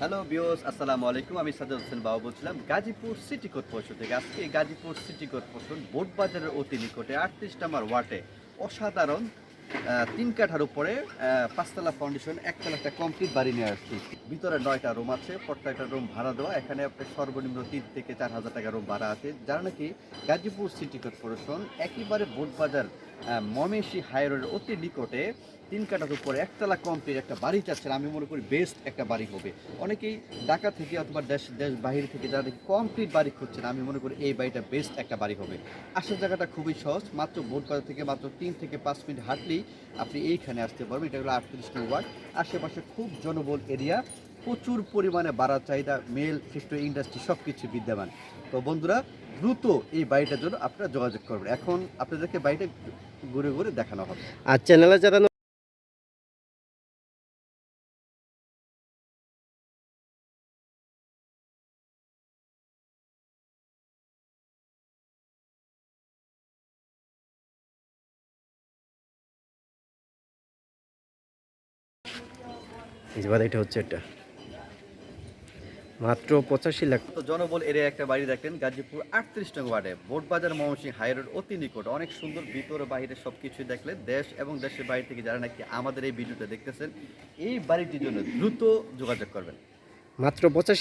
Hello বিওস আসসালামু আলাইকুম। আমি সাজাদ হোসেন বাবু বলছিলাম, গাজীপুর সিটি কর্পোরেশন থেকে। আজকে গাজীপুর সিটি কর্পোরেশন বোট বাজারের অতি নিকটে আটত্রিশ নাম্বার ওয়ার্ডে অসাধারণ তিন কাঠার উপরে পাঁচতলা ফাউন্ডেশন একতলা একটা কমপ্লিট বাড়ি নিয়ে আসছি। ভিতরে নয়টা রুম আছে, প্রত্যেকটা রুম ভাড়া দেওয়া। এখানে আপনার সর্বনিম্ন তিন থেকে চার হাজার টাকা রুম ভাড়া আছে। যারা নাকি গাজীপুর সিটি কর্পোরেশন একেবারে বোট বাজার মমেশি হাই রোডের অতি নিকটে তিন কাঠার উপরে একতলা কমপ্লিট একটা বাড়ি চাচ্ছেন আমি মনে করি বেস্ট একটা বাড়ি হবে। অনেকেই ঢাকা থেকে অথবা দেশ দেশ বাহির থেকে যারা কমপ্লিট বাড়ি খুঁজছেন, আমি মনে করি এই বাড়িটা বেস্ট একটা বাড়ি হবে। আসার জায়গাটা খুবই সহজ, মাত্র বোটবাজার থেকে মাত্র তিন থেকে পাঁচ মিনিট হাঁটলেই আপনি এইখানে আসতে পারবেন। এটা হলো আটত্রিশ নম্বর ওয়ার্ড। আশেপাশে খুব জনবল এরিয়া প্রচুর পরিমাণে বাড়ার চাহিদা মেল ফ্যাক্টরি ইন্ডাস্ট্রি সব কিছু বিদ্যমান। তো বন্ধুরা, দ্রুত এই বাড়িটার জন্য আপনারা যোগাযোগ করবেন। এখন আপনাদেরকে বাড়িটা ঘুরে ঘুরে দেখানো হবে। আর চ্যানেলে যারা এই যে বাড়িটা হচ্ছে এটা। মাত্র পঁচাশি লাখ। জনবল এর একটা বাড়ি দেখেন গাজীপুর আটত্রিশ নং ওয়ার্ডে। বোটবাজার মহসিং হাই রোড অতি নিকট। অনেক সুন্দর ভিতর বাহিরে সব কিছুই দেখলে দেশ এবং দেশের বাইরে থেকে যারা নাকি আমাদের এই ভিডিওটা দেখতেছেন এই বাড়িটির জন্য দ্রুত যোগাযোগ করবেন। মাত্র পঁচাশি